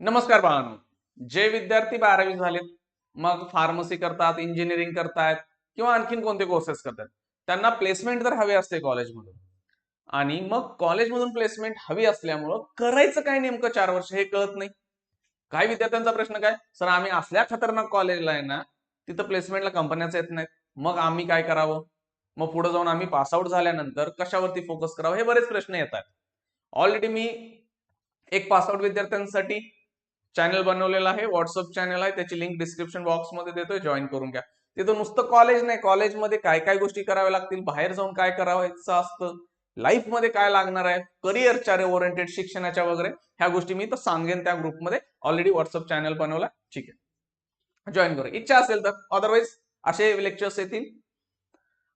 नमस्कार बाळांनो जे विद्यार्थी बारावी झालेत मग फार्मसी करतात इंजिनिअरिंग करतायत किंवा आणखीन कोणते कोर्सेस करतात त्यांना प्लेसमेंट तर हवे असते कॉलेजमधून आणि मग कॉलेजमधून प्लेसमेंट हवी असल्यामुळं करायचं काय नेमकं चार वर्ष हे कळत नाही. काही विद्यार्थ्यांचा प्रश्न काय? सर आम्ही असल्या खतरनाक कॉलेजला आहे ना तिथं प्लेसमेंटला कंपन्याच येत नाहीत. मग आम्ही काय करावं? मग पुढे जाऊन आम्ही पासआउट झाल्यानंतर कशावरती फोकस करावं? हे बरेच प्रश्न येतात. ऑलरेडी मी एक पासआउट विद्यार्थ्यांसाठी चॅनल बनवलेला आहे व्हॉट्सअप चॅनल आहे त्याची लिंक डिस्क्रिप्शन बॉक्समध्ये देतोय जॉईन करून घ्या. तिथं नुसतं कॉलेज नाही कॉलेजमध्ये काय काय गोष्टी कराव्या लागतील बाहेर जाऊन काय करावायचं असतं लाईफमध्ये काय लागणार आहे करिअरच्या ओरिएंटेड शिक्षणाच्या वगैरे ह्या गोष्टी मी तर सांगेन त्या ग्रुपमध्ये ऑलरेडी व्हॉट्सअप चॅनल बनवला ठीक आहे. जॉईन करू. इच्छा असेल तर अदरवाईज असे लेक्चर्स येतील.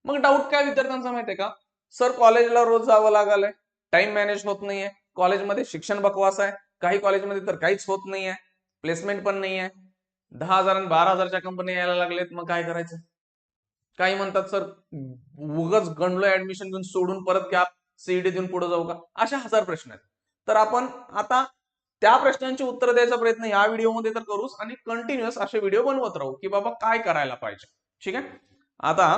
मग डाऊट काय विद्यार्थ्यांचा माहितीये का? सर कॉलेजला रोज जावं लागलंय टाइम मॅनेज होत नाहीये. कॉलेजमध्ये शिक्षण बकवास आहे. काही कॉलेजमध्ये तर काहीच होत नाहीये. प्लेसमेंट पण नाहीये. दहा हजार आणि बारा हजारच्या कंपन्या यायला लागलेत मग काय करायचं? काही म्हणतात सर उगच गणलोय ऍडमिशन घेऊन सोडून परत घ्या सीईडी देऊन पुढे जाऊ का? अशा हजार प्रश्न आहेत. तर आपण आता त्या प्रश्नांची उत्तर द्यायचा प्रयत्न या व्हिडिओमध्ये तर करूच आणि कंटिन्युअस असे व्हिडिओ बनवत राहू की बाबा काय करायला पाहिजे. ठीक आहे? आता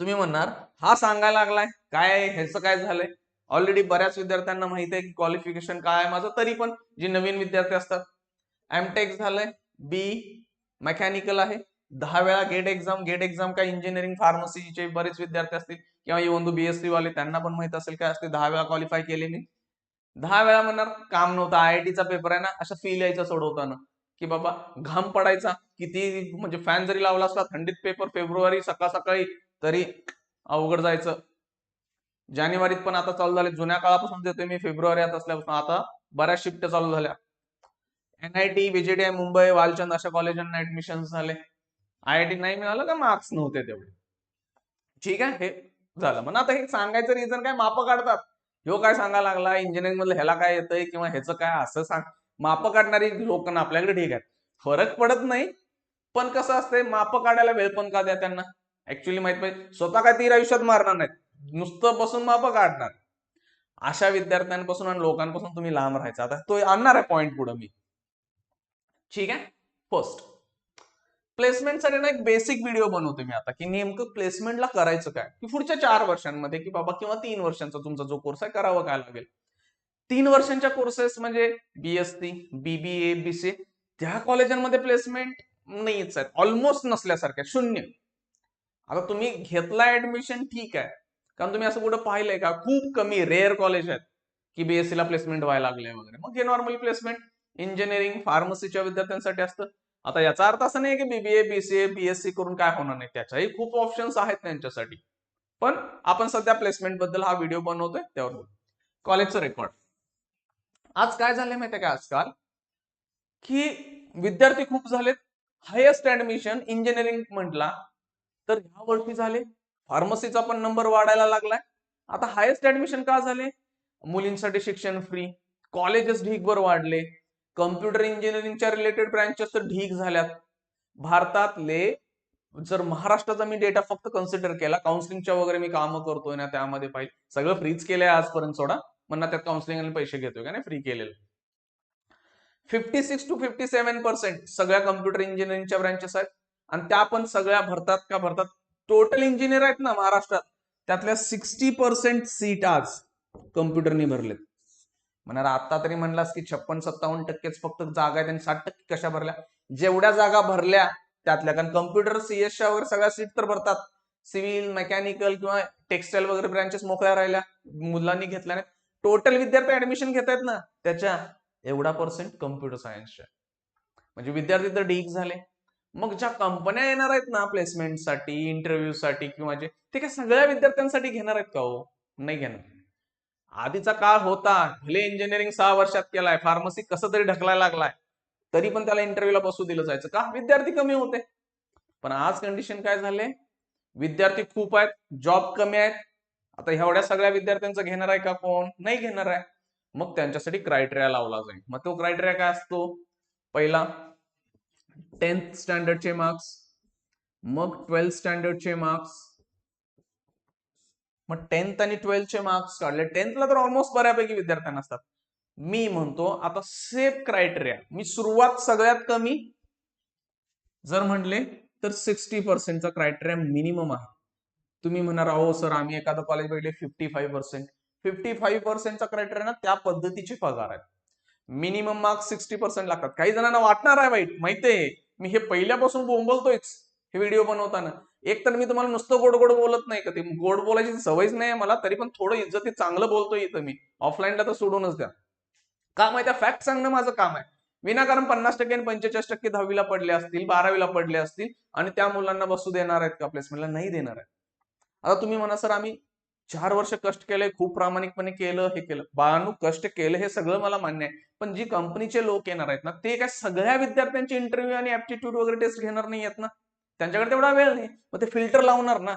तुम्ही म्हणणार हा सांगायला लागलाय. काय आहे, ह्याचं काय झालंय? ऑलरेडी बऱ्याच विद्यार्थ्यांना माहिती आहे की क्वालिफिकेशन काय आहे माझं तरी पण जे नवीन विद्यार्थी असतात. एमटेक झालंय बी मेकॅनिकल आहे. दहा वेळा गेट एक्झाम गेट एक्झाम काय इंजिनिअरिंग फार्मसीचे बरेच विद्यार्थी असतील. किंवा इवन बीएससी वाले त्यांना पण माहीत असेल काय असते दहा वेळा क्वालिफाय केले मी. दहा वेळा म्हणणार काम नव्हतं आयआयटीचा पेपर आहे ना असं फील यायचं सोडवताना. की बाबा घाम पडायचा किती म्हणजे फॅन जरी लावला असला थंडीत पेपर फेब्रुवारी सकाळ सकाळी तरी अवघड जायचं. जानेवारीत पण आता चालू झाले. जुन्या काळापासून देतोय मी फेब्रुवारीत असल्यापासून. आता बऱ्याच शिफ्ट चालू झाल्या. एनआयटी बीजेटीआय मुंबई वालचंद अशा कॉलेजांना ऍडमिशन झाले. आयआयटी नाही मिळालं का? मार्क्स नव्हते तेवढे. ठीक आहे हे झालं. मग आता हे सांगायचं रिझन काय? माप काढतात. ह्यो काय सांगायला लागला? इंजिनिअरिंग मधलं ह्याला काय येतंय किंवा ह्याचं काय? असं सांग. माप काढणारी लोक ना आपल्याकडे ठीक आहे फरक पडत नाही पण कसं असतंय? माप काढायला वेळ पण का द्या त्यांना? ऍक्च्युली माहीत पाहिजे स्वतः काय तीर आयुष्यात मारणार नाहीत. नुसतं बसून माप काढणार. अशा विद्यार्थ्यांपासून आणि लोकांपासून तुम्ही लांब राहायचा. आता तो आणणार आहे पॉइंट पुढे मी. ठीक आहे? फर्स्ट प्लेसमेंटसाठी ना एक बेसिक व्हिडिओ बनवतो मी आता की नेमकं प्लेसमेंटला करायचं काय? की पुढच्या चार वर्षांमध्ये की बाबा किंवा तीन वर्षांचा तुमचा जो कोर्स आहे करावा काय लागेल? तीन वर्षांच्या कोर्सेस म्हणजे बीएससी बीबीए बीसीए त्या कॉलेजांमध्ये प्लेसमेंट नाहीच आहेत ऑलमोस्ट नसल्यासारख्या शून्य. आता तुम्ही घेतला ऍडमिशन ठीक आहे. कारण तुम्ही असं कुठं पाहिलंय का? खूप कमी रेअर कॉलेज आहेत की बीएससी ला प्लेसमेंट व्हायला लागले वगैरे. मग हे नॉर्मली प्लेसमेंट इंजिनिअरिंग फार्मसीच्या विद्यार्थ्यांसाठी असतं. आता याचा अर्थ असं नाही की बीबीए बीसीए बीएससी करून काय होणार नाही. त्याच्याही खूप ऑप्शन्स आहेत त्यांच्यासाठी. पण आपण सध्या प्लेसमेंटबद्दल हा व्हिडिओ बनवतोय त्यावर बोलू. कॉलेजचं रेकॉर्ड आज काय झालंय माहितीये का आजकाल? की विद्यार्थी खूप झालेत. हायेस्ट ऍडमिशन इंजिनिअरिंग म्हटला तर ह्या वर्षी झाले फार्मसीचा पण नंबर वाढायला लागलाय. आता हायेस्ट ऍडमिशन का झाले? मुलींसाठी शिक्षण फ्री कॉलेजेस ढीकभर वाढले. कम्प्युटर इंजिनिअरिंगच्या रिलेटेड ब्रँचेस तर ढीक झाल्यात. भारतातले जर महाराष्ट्राचा मी डेटा फक्त कन्सिडर केला काउन्सिलिंगच्या वगैरे मी कामं करतोय ना त्यामध्ये पाहिजे. सगळं फ्रीच केलंय आजपर्यंत सोडा. म्हणा त्यात काउन्सिलिंग पैसे घेतोय का नाही? फ्री केलेलं. Fifty six to fifty seven percent सगळ्या कम्प्युटर इंजिनिअरिंगच्या ब्रँचेस आहेत. आणि त्या पण सगळ्या भरतात का भरतात? टोटल इंजिनियर आहेत ना महाराष्ट्रात. त्यातल्या सिक्स्टी पर्सेंट सीट आज कम्प्युटरनी भरलेत. म्हणणार आता तरी म्हणलास की छप्पन सत्तावन्न टक्केच फक्त जागा आहेत आणि साठ टक्के कशा भरल्या? जेवढ्या जागा भरल्या त्यातल्या कारण कम्प्युटर सीएसच्या वगैरे सगळ्या सीट तर भरतात. सिव्हिल मेकॅनिकल किंवा टेक्सटाईल वगैरे ब्रँचेस मोकळ्या राहिल्या मुलांनी घेतल्या नाहीत. टोटल विद्यार्थी ऍडमिशन घेत आहेत ना त्याच्या एवढा पर्सेंट कम्प्युटर सायन्सच्या म्हणजे विद्यार्थी तर डीक झाले. मग ज्या कंपन्या येणार आहेत ना प्लेसमेंटसाठी इंटरव्ह्यूसाठी किंवा जे ते काय सगळ्या विद्यार्थ्यांसाठी घेणार आहेत का हो? नाही घेणार. आधीचा काळ होता भले इंजिनिअरिंग सहा वर्षात केलाय फार्मसी कसं तरी ढकलायला लागलाय तरी पण त्याला इंटरव्ह्यूला बसू दिलं जायचं का? विद्यार्थी कमी होते. पण आज कंडिशन काय झाले? विद्यार्थी खूप आहेत जॉब कमी आहेत. आता एवढ्या सगळ्या विद्यार्थ्यांचं घेणार आहे का कोण? नाही घेणार आहे. मग त्यांच्यासाठी क्रायटेरिया लावला जाईल. मग तो क्रायटेरिया काय असतो? पहिला टेन्थ स्टँडर्डचे मार्क्स मग ट्वेल्थ स्टँडर्डचे मार्क्स. मग टेन्थ आणि ट्वेल्थचे मार्क्स काढले. टेन्थला तर ऑलमोस्ट बऱ्यापैकी विद्यार्थ्यांना असतात मी म्हणतो आता सेफ क्रायटेरिया. मी सुरुवात सगळ्यात कमी. जर म्हणले तर सिक्स्टी पर्सेंटचा क्रायटेरिया मिनिमम आहे. तुम्ही म्हणणार अहो सर आम्ही एखादं कॉलेज भेटले fifty five percent fifty five पर्सेंटचा criteria ना त्या पद्धतीचे पगार आहेत मिनिमम मार्क्स सिक्स्टी पर्सेंट लागतात. काही जणांना वाटणार आहे वाईट. माहितीये? मी हे पहिल्यापासून बोंबलतोयच हे व्हिडिओ बनवताना. एक तर मी तुम्हाला नुसतं गोड गोड बोलत नाही का? ते गोड बोलायची सवयच नाही मला तरी पण थोडं इज्जती चांगलं बोलतोय इथं मी. ऑफलाईनला तर सोडूनच द्या. का माहिती फॅक्ट सांगणं माझं काम आहे. विनाकारण पन्नास टक्के आणि पंचेचाळीस टक्के दहावीला पडले असतील बारावीला पडले असतील आणि त्या मुलांना बसू देणार आहेत का प्लेसमेंटला नाही देणार आहे आता तुम्ही म्हणा सर आम्ही चार वर्ष कष्ट केले खूप प्रामाणिकपणे केलं हे केलं. बाळांनो कष्ट केलं हे सगळं मला मान्य आहे. पण जी कंपनीचे लोक येणार आहेत ना ते काय सगळ्या विद्यार्थ्यांचे इंटरव्ह्यू आणि ऍप्टिट्यूड वगैरे टेस्ट घेणार नाही आहेत ना? त्यांच्याकडे तेवढा वेळ नाही. मग ते फिल्टर लावणार ना?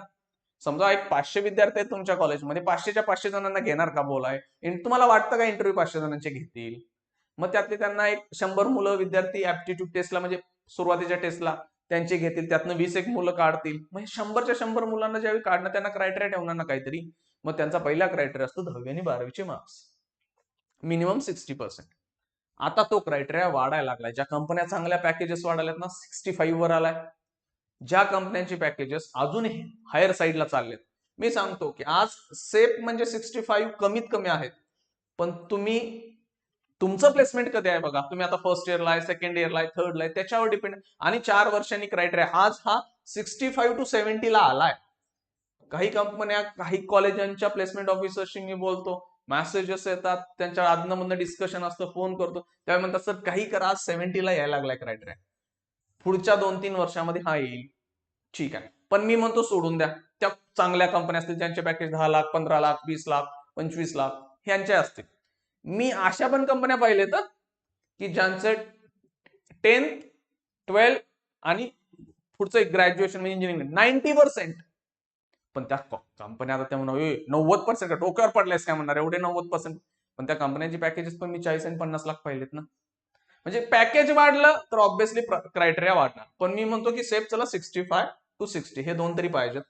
समजा एक पाचशे विद्यार्थी आहेत तुमच्या कॉलेजमध्ये पाचशेच्या पाचशे जणांना घेणार का बोलाय? तुम्हाला वाटतं का इंटरव्ह्यू पाचशे जणांचे घेतील? मग त्यातले त्यांना एक शंभर मुलं विद्यार्थी ऍप्टिट्यूड टेस्टला म्हणजे सुरुवातीच्या टेस्टला त्यांचे घेतील त्यातनं वीस एक मुलं काढतील. मग शंभरच्या शंभर मुलांना ज्यावेळी काढणं त्यांना क्रायटेरिया ठेवणार ना काहीतरी. मग त्यांचा पहिला क्रायटेरिया असतो दहावी आणि बारावीचे मार्क्स मिनिमम सिक्स्टी पर्सेंट आता तो क्रायटेरिया वाढायला लागलाय. ज्या कंपन्या चांगल्या पॅकेजेस वाढायला ना सिक्स्टी फाईव्ह वर आलाय. ज्या कंपन्यांचे पॅकेजेस अजूनही हायर साईडला चाललेत. मी सांगतो की आज सेफ म्हणजे सिक्स्टी फाईव्ह कमीत कमी आहेत. पण तुम्ही तुमचं प्लेसमेंट कधी आहे बघा? तुम्ही आता फर्स्ट इयरला आहे सेकंड इयरला आहे थर्डला आहे त्याच्यावर डिपेंड आणि चार वर्षांनी क्रायटेरिया आज हा सिक्स्टी फाईव्ह टू सेव्हन्टीला आलाय. काही कंपन्या काही कॉलेजांच्या प्लेसमेंट ऑफिसरशी मी बोलतो. मेसेजेस येतात. त्यांच्या आदनामधनं डिस्कशन असतं फोन करतो. त्यावेळी म्हणतात सर काही करा आज सेव्हन्टीला यायला लागलाय क्रायटेरिया पुढच्या दोन तीन वर्षामध्ये हा येईल. ठीक आहे. पण मी म्हणतो सोडून द्या. त्या चांगल्या कंपन्या असतील ज्यांचे पॅकेज दहा लाख पंधरा लाख वीस लाख पंचवीस लाख ह्यांचे असतील. मी अशा पण कंपन्या पाहिलेत की ज्यांचं टेन्थ ट्वेल्थ आणि पुढचं एक ग्रॅज्युएशन म्हणजे इंजिनिअरिंग नाईन्टी पर्सेंट पण त्या कंपन्या आता त्या म्हणा नव्वद पर्सेंट टोक्यावर पडल्यास काय म्हणणार? एवढे नव्वद पर्सेंट पण त्या कंपन्यांची पॅकेजेस पण मी चाळीस आणि पन्नास लाख पाहिलेत ना. म्हणजे पॅकेज वाढलं तर ऑब्व्हियसली क्रायटेरिया वाढणार. पण मी म्हणतो की सेफ चला सिक्स्टी फाय टू सिक्स्टी हे दोन तरी पाहिजेत.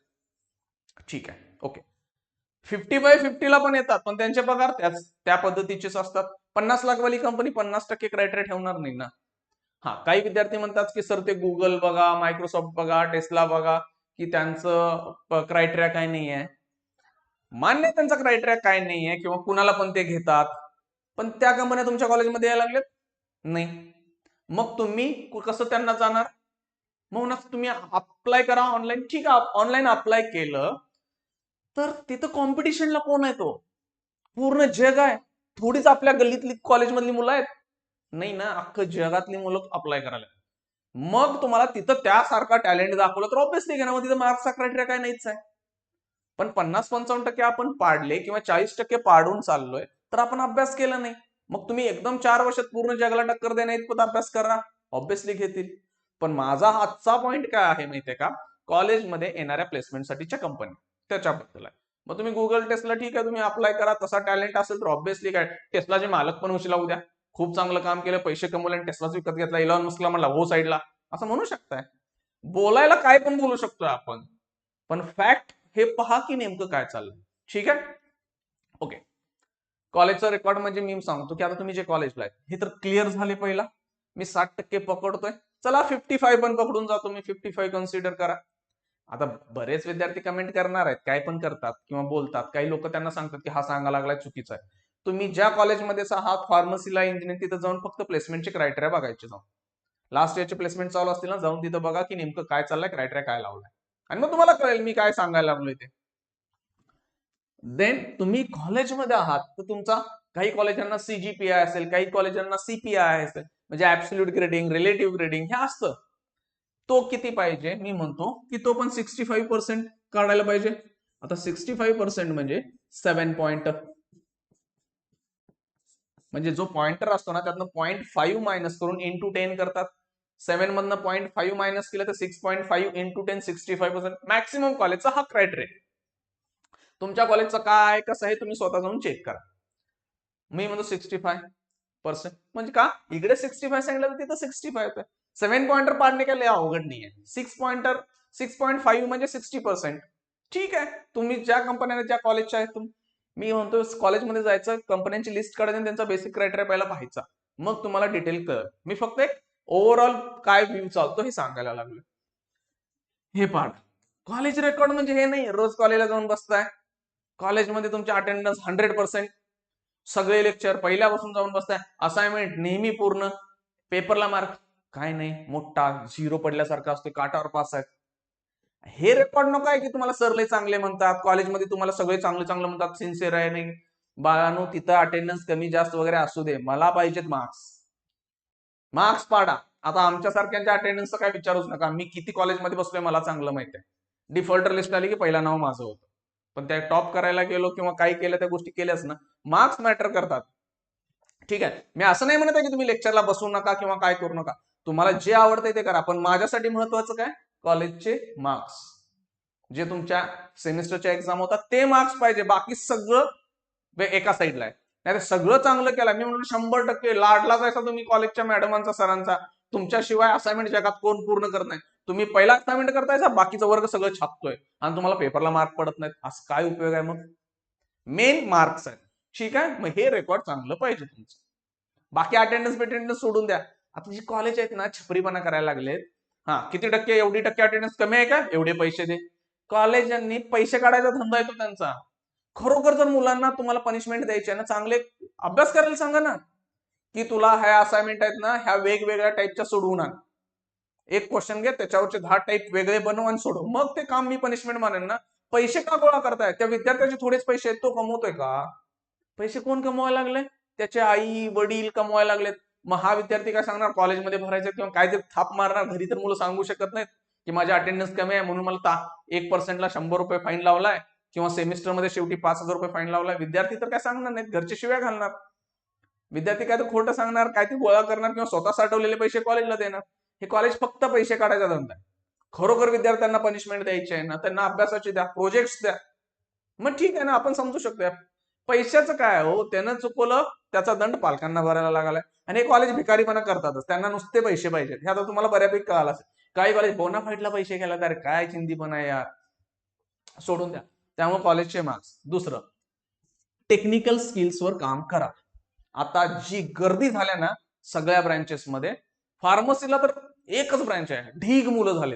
ठीक आहे. ओके फिफ्टी बाय फिफ्टीला पण येतात पण त्यांचे पगार त्याच त्या पद्धतीचेच असतात. पन्नास लाखवाली कंपनी पन्नास टक्के क्रायटेरिया ठेवणार नाही ना. हा काही विद्यार्थी म्हणतात की सर ते गुगल बघा मायक्रोसॉफ्ट बघा टेस्ला बघा की त्यांचं क्रायटेरिया काय नाही आहे मान्य त्यांचा क्रायटेरिया काय नाही आहे किंवा कुणाला पण ते घेतात. पण त्या कंपन्या तुमच्या कॉलेजमध्ये यायला लागल्यात नाही. मग तुम्ही कसं त्यांना जाणार? म्हणूनच तुम्ही अप्लाय करा ऑनलाईन ठीक आहे ऑनलाईन अप्लाय केलं तर तिथं कॉम्पिटिशनला कोण आहे तो? पूर्ण जग आहे. थोडीच आपल्या गल्लीतली कॉलेजमधली मुलं आहेत. नाही ना अख्खं जगातली मुलं अप्लाय करायला मग तुम्हाला तिथं त्यासारखा टॅलेंट दाखवलं तर ऑब्विसली घेणार मग तिथं मार्क्सचा क्रायटेरिया काय नाहीच आहे. पण पन्नास पंचावन्न टक्के आपण पाडले किंवा चाळीस टक्के पाडून चाललोय तर आपण अभ्यास केला नाही. मग तुम्ही एकदम चार वर्षात पूर्ण जगाला टक्कर देण्या इतपत अभ्यास करा. ऑब्विसली घेतील. पण माझा आजचा पॉईंट काय आहे माहितीये का? कॉलेजमध्ये येणाऱ्या प्लेसमेंटसाठीच्या कंपनी त्याच्याबद्दल आहे. मग तुम्ही गुगल टेस्टला ठीक आहे तुम्ही अप्लाय करा. तसा टॅलेंट असेल तर ऑब्व्हियसली काय टेस्टलाचे मालक पण उशिला उद्या खूप चांगलं काम केलं पैसे कमवले आणि टेस्लाच विकत घेतला. इलॉन मस्कला म्हणला हो साईडला. असं म्हणू शकताय. बोलायला काय पण बोलू शकतोय आपण. पण फॅक्ट हे पहा की नेमकं काय चाललंय. ठीक आहे? ओके कॉलेजचा रेकॉर्ड म्हणजे मी सांगतो की आता तुम्ही जे कॉलेजला आहे हे तर क्लिअर झाले पहिला. मी साठ टक्के पकडतोय. चला फिफ्टी फाईव्ह पण पकडून जातो. मी फिफ्टी फाईव्ह कन्सिडर करा. आता बरेच विद्यार्थी कमेंट करणार आहेत काय पण करतात किंवा बोलतात. काही लोक त्यांना सांगतात की हा सांगा लागलाय चुकीचा आहे. तुम्ही ज्या कॉलेजमध्ये हा फार्मसीला इंजिनिअरिंग तिथं जाऊन फक्त प्लेसमेंटचे क्रायटेरिया बघायचे जाऊन. लास्ट इयरचे प्लेसमेंट चालू असतील ना जाऊन तिथं बघा की नेमकं काय चाललंय क्रायटेरिया काय लावलाय. आणि मग तुम्हाला कळेल मी काय सांगायला लागलोय ते. देन तुम्ही कॉलेजमध्ये आहात तर तुमचा काही कॉलेजांना सीजीपीआय असेल काही कॉलेजांना सीपीआय असेल म्हणजे ऍब्सोल्यूट ग्रेडिंग रिलेटिव्ह ग्रेडिंग हे असतं. तो किती पाहिजे? मी म्हणतो की तो पण सिक्स्टी फाईव्ह पर्सेंट काढायला पाहिजे. आता सिक्स्टी फाईव्ह पर्सेंट म्हणजे सेवन पॉइंट म्हणजे जो पॉइंटर असतो ना त्यातनं पॉईंट फाईव्ह मायनस करून इंटू टेन करतात. सेव्हन मधनं पॉईंट फाईव्ह मायनस केलं तर six point five into ten sixty five percent maximum कॉलेजचा हा क्रायटेरिया तुमच्या कॉलेजचं काय कसं आहे तुम्ही स्वतः जाऊन चेक करा. मी म्हणतो सिक्स्टी फाय पर्सेंट म्हणजे का? इकडे सिक्स्टी फाय सांगितलं तर तिथं sixty five seven seven pointer पाडणे काय लय अवघड नाही आहे six pointer six point five म्हणजे सिक्स्टी पर्सेंट. ठीक आहे. तुम्ही ज्या कंपन्या ज्या कॉलेजच्या आहेत तुम्ही मी म्हणतो कॉलेजमध्ये जायचं कंपन्यांची लिस्ट काढायची आणि त्यांचा बेसिक क्रायटेरिया पहिला पाहायचा. मग तुम्हाला डिटेल कळ मी फक्त एक ओव्हरऑल काय व्ह्यू चालतो हे सांगायला लागलो हे पाठ. कॉलेज रेकॉर्ड म्हणजे हे नाही रोज कॉलेजला जाऊन बसताय. कॉलेजमध्ये तुमचे अटेंडन्स हंड्रेड पर्सेंट सगळे लेक्चर पहिल्यापासून जाऊन बसताय. असाइनमेंट नेहमी पूर्ण. पेपरला मार्क काय नाही मोठा झिरो पडल्यासारखा असतो काटावर पास आहे हे रेकॉर्ड नको आहे की तुम्हाला सर लई चांगले म्हणतात कॉलेजमध्ये तुम्हाला सगळे चांगले चांगले म्हणतात सिन्सिअर आहे नाही. बाळानो तिथं अटेंडन्स कमी जास्त वगैरे असू दे मला पाहिजेत मार्क्स मार्क्स पाडा. आता आमच्यासारख्यांच्या अटेंडन्सचा काय विचारूच नका. मी किती कॉलेजमध्ये बसलोय मला चांगलं माहिती आहे. डिफॉल्टर लिस्ट आली की पहिला नाव माझं होतं. पण त्या टॉप करायला गेलो किंवा काही केलं त्या गोष्टी केल्याच ना मार्क्स मॅटर करतात. ठीक आहे. मी असं नाही म्हणत आहे की तुम्ही लेक्चरला बसू नका किंवा काय करू नका. तुम्हाला जे आवडतंय ते करा. पण माझ्यासाठी महत्वाचं काय? कॉलेजचे मार्क्स. जे तुमच्या सेमिस्टरच्या एक्झाम होतात ते मार्क्स पाहिजे. बाकी सगळं एका साईडला आहे. नाही सगळं चांगलं केलं. मी म्हणून शंभर टक्के लाडला जायचा तुम्ही कॉलेजच्या मॅडमांचा सरांचा. तुमच्याशिवाय असाइनमेंट जगात कोण पूर्ण करत नाही. तुम्ही पहिला असाइनमेंट करतायचा बाकीचं वर्ग सगळं छापतोय. आणि तुम्हाला पेपरला मार्क पडत नाहीत. असं काय उपयोग आहे मग? मेन मार्क्स आहेत. ठीक आहे? मग हे रेकॉर्ड चांगलं पाहिजे तुमचं. बाकी अटेंडन्स बिटेंडन्स सोडून द्या. आता जी कॉलेज आहेत ना छपरीपणा करायला लागलेत. हा किती टक्के एवढी टक्के अटेंडन्स कमी आहे का? एवढे पैसे दे. कॉलेजांनी पैसे काढायचा धंदा येतो त्यांचा. खरोखर जर मुलांना तुम्हाला पनिशमेंट द्यायची आहे ना चांगले अभ्यास करायला सांगा ना की तुला ह्या असाइनमेंट आहेत ना ह्या वेगवेगळ्या टाईपच्या सोडवून आण. एक क्वेश्चन घे त्याच्यावरचे दहा टाईप वेगळे बनव आणि सोडव. मग ते काम मी पनिशमेंट मानेन ना. पैसे का गोळा करताय? त्या विद्यार्थ्याचे थोडेच पैसे आहेत तो कमवतोय का? पैसे कोण कमवायला लागले? त्याचे आई वडील कमवायला लागलेत. मग हा विद्यार्थी काय सांगणार? कॉलेजमध्ये भरायचं किंवा काहीतरी थाप मारणार? घरी तर मुलं सांगू शकत नाहीत की माझ्या अटेंडन्स कमी आहे म्हणून मला एक पर्सेंटला शंभर रुपये फाईन लावलाय किंवा सेमिस्टरमध्ये शेवटी पाच हजार रुपये फाईन लावलाय. विद्यार्थी तर काय सांगणार नाहीत? घरचे शिव्या घालणार. विद्यार्थी काय तर खोटं सांगणार काय ते गोळा करणार किंवा स्वतः साठवलेले पैसे कॉलेजला देणार. हे कॉलेज फक्त पैसे काढायचा धंदा आहे. खरोखर विद्यार्थ्यांना पनिशमेंट द्यायची आहे ना त्यांना अभ्यासाची द्या प्रोजेक्ट्स द्या. मग ठीक आहे ना आपण समजू शकतो पैशाचं काय हो? त्यानं चुकवलं त्याचा दंड पालकांना भरायला लागलाय. आणि हे कॉलेज भिकारीपणा करतातच. त्यांना नुसते पैसे पाहिजेत. हे आता तुम्हाला बऱ्यापैकी कळालं असेल. काही कॉलेज बोनाफाईटला पैसे घ्यायला तर काय चिंदीपणा आहे यार. सोडून द्या. त्यामुळे कॉलेजचे मार्क्स दुसरं टेक्निकल स्किल्सवर काम करा. आता जी गर्दी झाल्या ना सगळ्या ब्रँचेसमध्ये फार्मसीला तर एकच ब्रँच आहे. ढीग मुलं झाले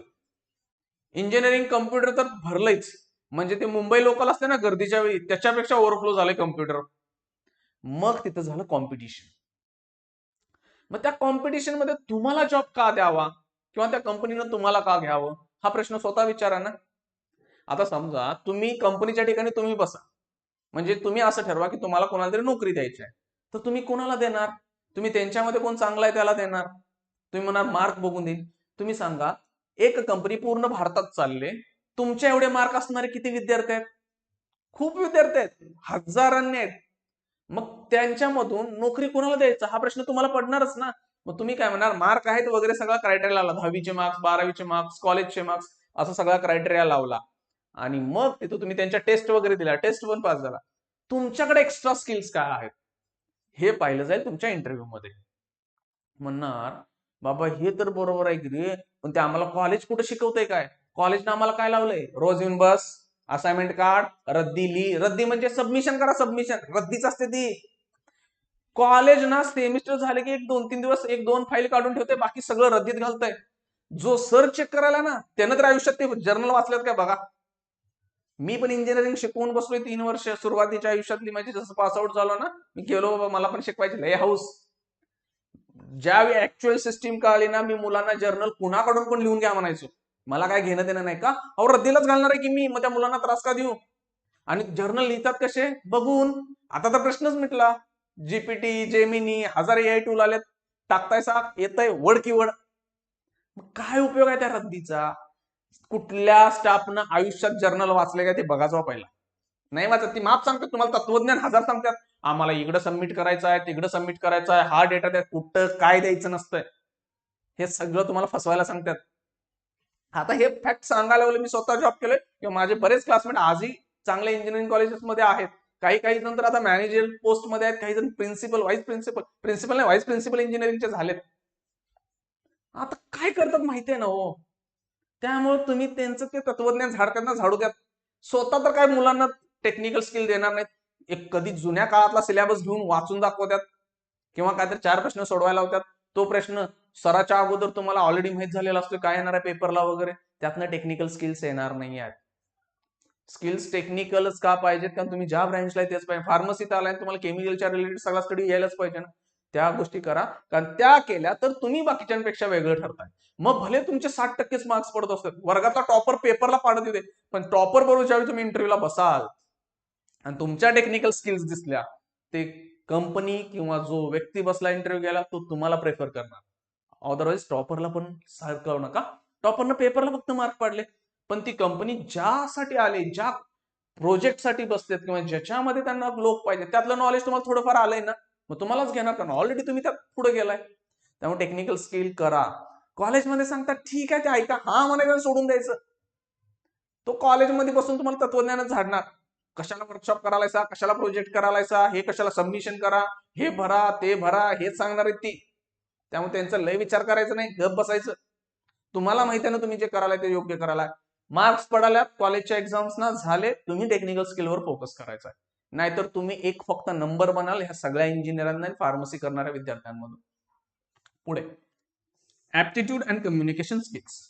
इंजिनिअरिंग कम्प्युटर तर भरलंच म्हणजे ते मुंबई लोकल असते ना गर्दीच्या वेळी त्याच्यापेक्षा ओव्हरफ्लो झाले कम्प्युटर मग तिथं झालं कॉम्पिटिशन मग त्या कॉम्पिटिशनमध्ये तुम्हाला जॉब का द्यावा? किंवा त्या कंपनीनं तुम्हाला का घ्यावं? हा प्रश्न स्वतः विचारा ना. आता समजा तुम्ही कंपनीच्या ठिकाणी तुम्ही बसा. म्हणजे तुम्ही असं ठरवा की तुम्हाला कोणाला तरी नोकरी द्यायची आहे. तर तुम्ही कोणाला देणार? तुम्ही त्यांच्यामध्ये कोण चांगला आहे त्याला देणार? तुम्ही म्हणाल मार्क बघून देईन. तुम्ही सांगा एक कंपनी पूर्ण भारतात चालले तुमच्या एवढे मार्क असणारे किती विद्यार्थी आहेत? खूप विद्यार्थी आहेत. हजारांनी आहेत. मग त्यांच्यामधून नोकरी कोणाला द्यायचा? हा प्रश्न तुम्हाला पडणारच ना. मग तुम्ही काय म्हणणार मार्क आहेत वगैरे सगळा क्रायटेरिया लावला. दहावीचे मार्क्स बारावीचे मार्क्स कॉलेजचे मार्क्स असा सगळा क्रायटेरिया लावला. आणि मग तिथं तुम्ही त्यांच्या टेस्ट वगैरे दिल्या. टेस्ट पण पास झाला. तुमच्याकडे एक्स्ट्रा स्किल्स काय आहेत? हे पाहिलं जाईल तुमच्या इंटरव्ह्यू मध्ये. म्हणणार बाबा हे तर बरोबर आहे की रे पण ते आम्हाला कॉलेज कुठे शिकवतंय काय? कॉलेजनं आम्हाला काय लावलंय? रोज येऊन बस असाइनमेंट कार्ड रद्दी ली. रद्दी म्हणजे सबमिशन करा सबमिशन रद्दीच असते ती कॉलेज ना सेमिस्टर झाले की एक दोन तीन दिवस एक दोन फाईल काढून ठेवते बाकी सगळं रद्दीत घालतंय. जो सर चेक करायला ना त्यानं तर आयुष्यात ते जर्नल वाचलेत काय बघा. मी पण इंजिनिअरिंग शिकवून बसलोय तीन वर्ष. सुरुवातीच्या आयुष्यातली माझी जसं पासआउट झालो ना मी गेलो बाबा मला पण शिकवायचे. लय हाऊस. ज्यावेळी ऍक्च्युअल सिस्टीम कळाली ना मी मुलांना जर्नल कुणाकडून पण लिहून घ्या म्हणायचो. मला काय घेणं देणं नाही का? अहो रद्दीलाच घालणार आहे की मी? मग त्या मुलांना त्रास का देऊ? आणि जर्नल लिहितात कसे? बघून. आता तर प्रश्नच मिटला. जीपीटी जेमिनी हजार ए आय टूल आलेत. टाकताय साक येतय वड की वड. काय उपयोग आहे त्या रद्दीचा? कुठल्या स्टाफनं आयुष्यात जर्नल वाचले काय ते बघायचं पहिला. नाही वाचत. ती माप सांगतात तुम्हाला तत्वज्ञान हजार सांगतात. आम्हाला इकडं सबमिट करायचं आहे तिकडं सबमिट करायचं आहे. हा डेटा द्या. कुठं काय द्यायचं नसतंय. हे सगळं तुम्हाला फसवायला सांगतात. आता हे फॅक्ट सांगायला लागलं मी स्वतः जॉब केलोय. किंवा माझे बरेच क्लासमेट आजही चांगल्या इंजिनिअरिंग कॉलेजेस मध्ये आहेत. काही काही जण तर आता मॅनेजर पोस्टमध्ये आहेत. काही जण प्रिन्सिपल व्हाईस प्रिन्सिपल प्रिन्सिपल नाही व्हाईस प्रिन्सिपल इंजिनिअरिंगचे झालेत. आता काय करतात माहिती आहे ना हो? त्यामुळे तुम्ही त्यांचं ते तत्वज्ञान झाडताना झाडू द्या. स्वतः तर काय मुलांना टेक्निकल स्किल देणार नाहीत. एक कधी जुन्या काळातला सिलेबस घेऊन वाचून दाखवतात. किंवा काहीतरी चार प्रश्न सोडवायला होत्यात तो प्रश्न सराच्या अगोदर तुम्हाला ऑलरेडी माहीत झालेला असतो काय येणार आहे पेपरला वगैरे? त्यातनं टेक्निकल स्किल्स येणार नाही आहेत. स्किल्स टेक्निकलच का पाहिजेत? कारण तुम्ही ज्या ब्रँचला आहे तेच पाहिजे. फार्मसीत आलाय तुम्हाला केमिकलच्या रिलेटेड सगळा स्टडी यायलाच पाहिजे ना. त्या गोष्टी करा. कारण त्या केल्या तर तुम्ही बाकीच्यांपेक्षा वेगळं ठरताय. मग भले तुमचे साठ टक्केच मार्क्स पडत असतात. वर्गातला टॉपर पेपरला पाडत येते. पण टॉपर बरोबर ज्यावेळी तुम्ही इंटरव्ह्यूला बसाल आणि तुमच्या टेक्निकल स्किल्स दिसल्या ते कंपनी किंवा जो व्यक्ती बसला इंटरव्ह्यू गेला तो तुम्हाला प्रेफर करणार. अदरवाईज टॉपरला पण सारखं नका. टॉपरनं पेपरला फक्त मार्क पाडले. पण ती कंपनी ज्यासाठी आले ज्या प्रोजेक्टसाठी बसतात किंवा ज्याच्यामध्ये त्यांना लोक पाहिजे त्यातलं नॉलेज तुम्हाला थोडंफार आलंय ना मग तुम्हालाच घेणार कारण ऑलरेडी तुम्ही त्यात पुढे गेलाय. त्यामुळे टेक्निकल स्किल करा. कॉलेजमध्ये सांगतात ठीक आहे ते ऐका. हा मला सोडून द्यायचं. तो कॉलेजमध्ये बसून तुम्हाला तत्वज्ञानच झाडणार. कशाला वर्कशॉप करायलायचा कशाला प्रोजेक्ट करायलायचा हे कशाला सबमिशन करा? हे भरा ते भरा हेच सांगणार आहेत ती. त्यामुळे त्यांचा लय विचार करायचा नाही गप बसायचं. तुम्हाला माहिती आहे ना तुम्ही जे करायला ते योग्य करायला. मार्क्स पडाल्या कॉलेजच्या एक्झाम्स ना झाले तुम्ही टेक्निकल स्किलवर फोकस करायचा आहे. नाहीतर तुम्ही एक फक्त नंबर बनाल ह्या सगळ्या इंजिनियरांना फार्मसी करणाऱ्या विद्यार्थ्यांमधून. पुढे. ऍप्टिट्यूड अँड कम्युनिकेशन स्किल्स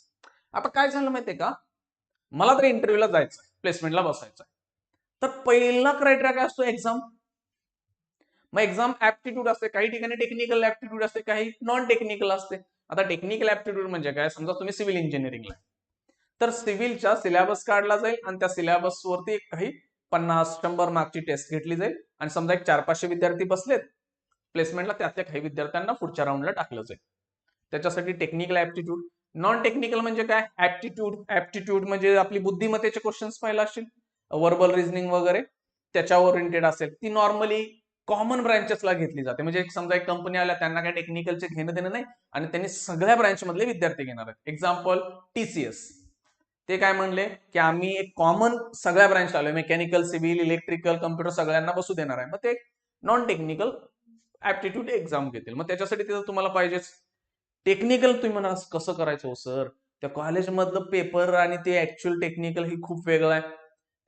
आता काय झालं माहितीये का? मला तर इंटरव्ह्यूला जायचं प्लेसमेंटला बसायचं तर पहिला क्रायटेरिया काय असतो? एक्झाम मग एक्झाम ऍप्टिट्यूड असते काही ठिकाणी टेक्निकल ऍप्टिट्यूड असते काही नॉन टेक्निकल असते. आता टेक्निकल ऍप्टिट्यूड म्हणजे काय? समजा तुम्ही सिव्हिल इंजिनिअरिंगला तर सिव्हिलच्या सिलेबस काढला जाईल आणि त्या सिलेबसवरती काही पन्नास शंभर मार्कची टेस्ट घेतली जाईल आणि समजा एक चार पाचशे विद्यार्थी बसलेत प्लेसमेंटला त्यातल्या काही विद्यार्थ्यांना पुढच्या राऊंडला टाकलं जाईल. त्याच्यासाठी टेक्निकल ऍप्टिट्यूड नॉन टेक्निकल म्हणजे काय? ऍप्टिट्यूड ऍप्टिट्यूड म्हणजे आपली बुद्धिमत्तेचे क्वेश्चन्स पाहिला असतील. वर्बल रिझनिंग वगैरे त्याच्यावर ओरिएंटेड असेल ती नॉर्मली कॉमन ब्रँचेसला घेतली जाते. म्हणजे एक समजा एक कंपनी आल्या त्यांना काही टेक्निकलचे घेणं देणं नाही आणि त्यांनी सगळ्या ब्रँच मधले विद्यार्थी घेणार आहेत. एक्झाम्पल टीसीएस ते काय म्हणले की आम्ही एक कॉमन सगळ्या ब्रँच आलोय. मेकॅनिकल सिव्हिल इलेक्ट्रिकल कम्प्युटर सगळ्यांना बसू देणार आहे. मग ते नॉन टेक्निकल ऍप्टिट्यूड एक्झाम घेतील. मग त्याच्यासाठी तिथं तुम्हाला पाहिजेच टेक्निकल तुम्ही म्हणा कसं करायचं हो सर त्या कॉलेजमधलं पेपर आणि ते ऍक्च्युअल टेक्निकल ही खूप वेगळं आहे.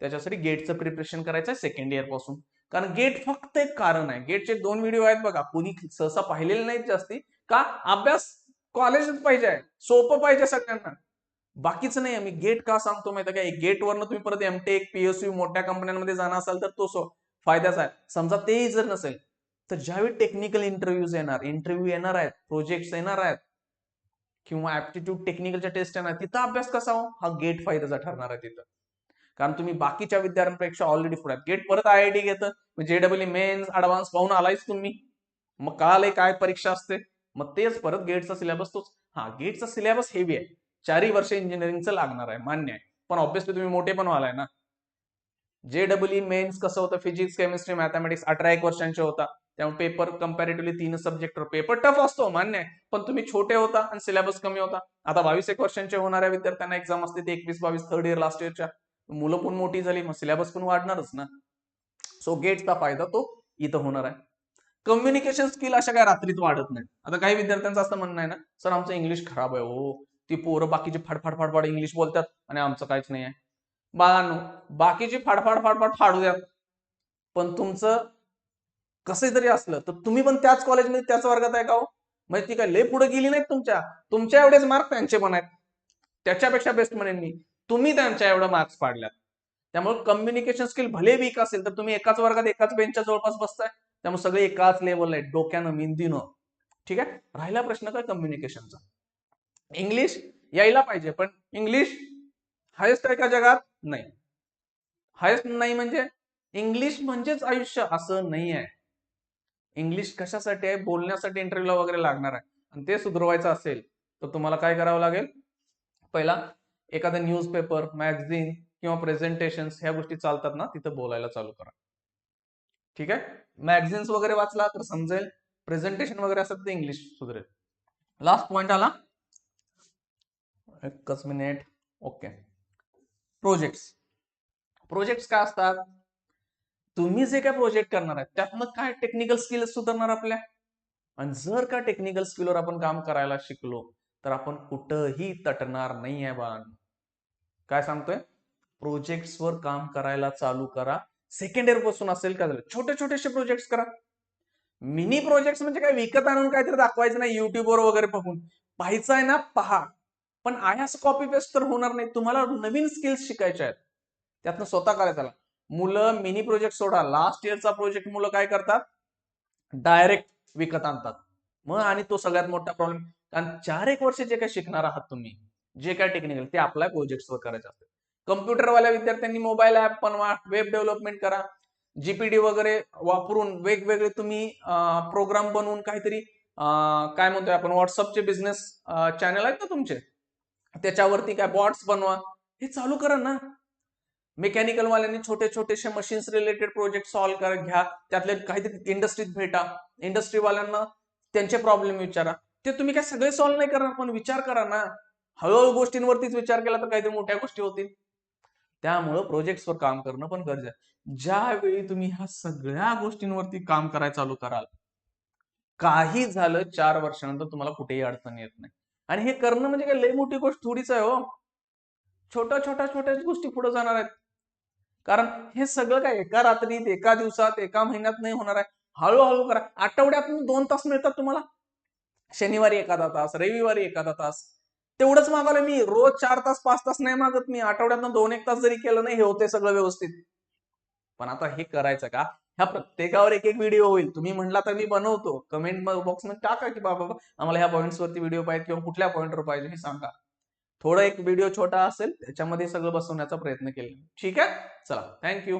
त्याच्यासाठी गेटचं प्रिपरेशन करायचं आहे सेकंड इयरपासून. कारण गेट फक्त एक कारण आहे. गेटचे दोन व्हिडिओ आहेत बघा. कोणी सहसा पाहिलेले नाहीत जास्ती. का? अभ्यास कॉलेजच पाहिजे. सोपं पाहिजे सगळ्यांना. बाकीचं नाही. आम्ही गेट का सांगतो माहिती काय गेट वरनं तुम्ही परत एमटेक पीएसयू मोठ्या कंपन्यांमध्ये जाणार असाल तर तो सो फायद्याचा आहे. समजा तेही जर नसेल तर ज्यावेळी टेक्निकल इंटरव्ह्यूज येणार इंटरव्ह्यू येणार आहेत प्रोजेक्ट येणार आहेत किंवा ऍप्टिट्यूड टेक्निकलच्या टेस्ट येणार तिथं अभ्यास कसा हो? हा गेट फायद्याचा ठरणार आहे तिथं. कारण तुम्ही बाकीच्या विद्यार्थ्यांपेक्षा ऑलरेडी पुढे गेट परत आय आय टी घेतं. जे डब्ल्यू मेन्स अडव्हान्स पाहून आलायच तुम्ही. मग कळालंय काय परीक्षा असते? मग तेच परत गेटचा सिलेबस तोच. हा गेटचा सिलेबस हेवी आहे. चारही वर्ष इंजिनिअरिंगचं लागणार आहे. मान्य आहे. पण ऑब्व्हियसली तुम्ही मोठे पण व्हालाय ना. जे डब्ल्यू मेन्स कसं होतं? फिजिक्स केमिस्ट्री मॅथमॅटिक्स अठरा एक वर्षांचे होता. त्यामुळे पेपर कम्पॅरेटिव्हली तीन सब्जेक्टवर पेपर टफ असतो मान्य आहे. पण तुम्ही छोटे होता आणि सिलेबस कमी होता. आता बावीस एक वर्षांचे होणाऱ्या विद्यार्थ्यांना एक्झाम असते ते एकवीस बावीस थर्ड इयर लास्ट इयरच्या मुलं पण मोठी झाली मग सिलेबस पण वाढणारच ना. सो गेटचा फायदा तो इथं होणार आहे. कम्युनिकेशन स्किल अशा काय रात्रीत वाढत नाही आता काही विद्यार्थ्यांचं असं म्हणणं आहे ना सर आमचं इंग्लिश खराब आहे हो. ती पोरं बाकीचे फाडफाड फाडफाड इंग्लिश बोलतात आणि आमचं काहीच नाही आहे. बाळांनो बाकीची फाडफाड फाडफाड फाडू द्यात पण तुमचं कसं जरी असलं तर तुम्ही पण त्याच कॉलेजमध्ये त्याच वर्गात आहे का हो? म्हणजे ती काय लय पुढे गेली नाहीत तुमच्या. तुमच्या एवढेच मार्क त्यांचे पण आहेत. त्याच्यापेक्षा बेस्ट म्हणेन मी. तुम्ही त्यांच्या एवढं मार्क्स पाडल्यात. त्यामुळे कम्युनिकेशन स्किल भले वीक असेल तर तुम्ही एकाच वर्गात एकाच बेंचच्या जवळपास बसताय. त्यामुळे सगळे एकाच लेवल आहे डोक्यानं मेंदीनं ठीक आहे? राहिला प्रश्न काय कम्युनिकेशनचा इंग्लिश यायला पाहिजे पण इंग्लिश हायेस्ट आहे का जगात? नाही. हायेस्ट नाही म्हणजे? इंग्लिश म्हणजेच आयुष्य असं नाही आहे. इंग्लिश कशासाठी आहे? बोलण्यासाठी इंटरव्ह्यूला वगैरे लागणार आहे. आणि ते सुधरवायचं असेल तर तुम्हाला काय करावं लागेल? पहिला एखादा न्यूजपेपर मॅगझिन किंवा प्रेझेंटेशन ह्या गोष्टी चालतात ना तिथं बोलायला चालू करा. ठीक आहे? मॅगझिन्स वगैरे वाचला तर समजेल. प्रेझेंटेशन वगैरे असतात ते इंग्लिश सुधरेल. लास्ट पॉइंट आला. एकच मिनिट ओके प्रोजेक्ट्स प्रोजेक्ट्स काय असतात? तुम्ही जे काय प्रोजेक्ट करणार आहे त्यातनं काय टेक्निकल स्किल सुधारणार आपल्या? आणि जर का टेक्निकल स्किलवर आपण काम करायला शिकलो तर आपण कुठंही तटणार नाही आहे बाण काय सांगतोय? प्रोजेक्ट्सवर काम करायला चालू करा. सेकंड इयरपासून असेल का झालं? छोटे छोटेसे प्रोजेक्ट करा. मिनी प्रोजेक्ट म्हणजे काय? विकत आणून काहीतरी दाखवायचं नाही युट्यूबवर वगैरे बघून. पाहायचं आहे ना? पहा. पण आहे असं कॉपी पेस्ट तर होणार नाही. तुम्हाला नवीन स्किल्स शिकायच्या आहेत. त्यातनं स्वतः करायचं आला. मुलं मिनी प्रोजेक्ट सोडा. लास्ट इयरचा प्रोजेक्ट मुलं काय करतात? डायरेक्ट विकत आणतात. मग आणि तो सगळ्यात मोठा प्रॉब्लेम कारण चार एक वर्ष जे काही शिकणार आहात तुम्ही जे काय टेक्निकल ते आपल्या प्रोजेक्टवर करायचे असते कम्प्युटरवाल्या विद्यार्थ्यांनी मोबाईल ऍप बनवा वेब डेव्हलपमेंट करा. जीपीडी वगैरे वापरून वेगवेगळे तुम्ही प्रोग्राम बनवून काहीतरी काय म्हणतोय आपण व्हॉट्सअपचे बिझनेस चॅनल आहेत ना तुमचे? त्याच्यावरती काय बॉट्स बनवा. हे चालू करा ना. मेकॅनिकल वाल्यांनी छोटे छोटेसे मशीन्स रिलेटेड प्रोजेक्ट सॉल्व्ह करा घ्या. त्यातले काहीतरी इंडस्ट्रीत भेटा. इंडस्ट्री वाल्यांना त्यांचे प्रॉब्लेम विचारा. ते तुम्ही काय सगळे सॉल्व्ह नाही करणार पण विचार करा ना. हळूहळू गोष्टींवरतीच विचार केला तर काहीतरी मोठ्या गोष्टी होतील. त्यामुळं प्रोजेक्ट्सवर काम करणं पण गरजेचं आहे. ज्यावेळी तुम्ही ह्या सगळ्या गोष्टींवरती काम करायला चालू कराल काही झालं चार वर्षानंतर तुम्हाला कुठेही अडचण येत नाही. आणि हे करणं म्हणजे काय? लय मोठी गोष्ट थोडीच आहे हो. छोट्या छोट्या छोट्याच गोष्टी पुढे जाणार आहेत. कारण हे सगळं काय? एका रात्रीत एका दिवसात एका महिन्यात नाही होणार आहे. हळूहळू करा. आठवड्यातून दोन तास मिळतात तुम्हाला. शनिवारी एखादा तास रविवारी एखादा तास. तेवढंच मागवलं मी. रोज चार तास पाच तास नाही मागत मी. आठवड्यातनं दोन एक तास जरी केलं नाही हे होते सगळं व्यवस्थित. पण आता हे करायचं का? ह्या प्रत्येकावर एक एक व्हिडिओ होईल. तुम्ही म्हणला तर मी बनवतो. कमेंट बॉक्समध्ये टाका की बाबा आम्हाला ह्या पॉईंट्स वरती व्हिडिओ पाहिजे किंवा कुठल्या पॉईंटवर पाहिजे हे सांगा. थोडा एक व्हिडिओ छोटा असेल त्याच्यामध्ये सगळं बसवण्याचा प्रयत्न केला. ठीक आहे? चला. थँक्यू.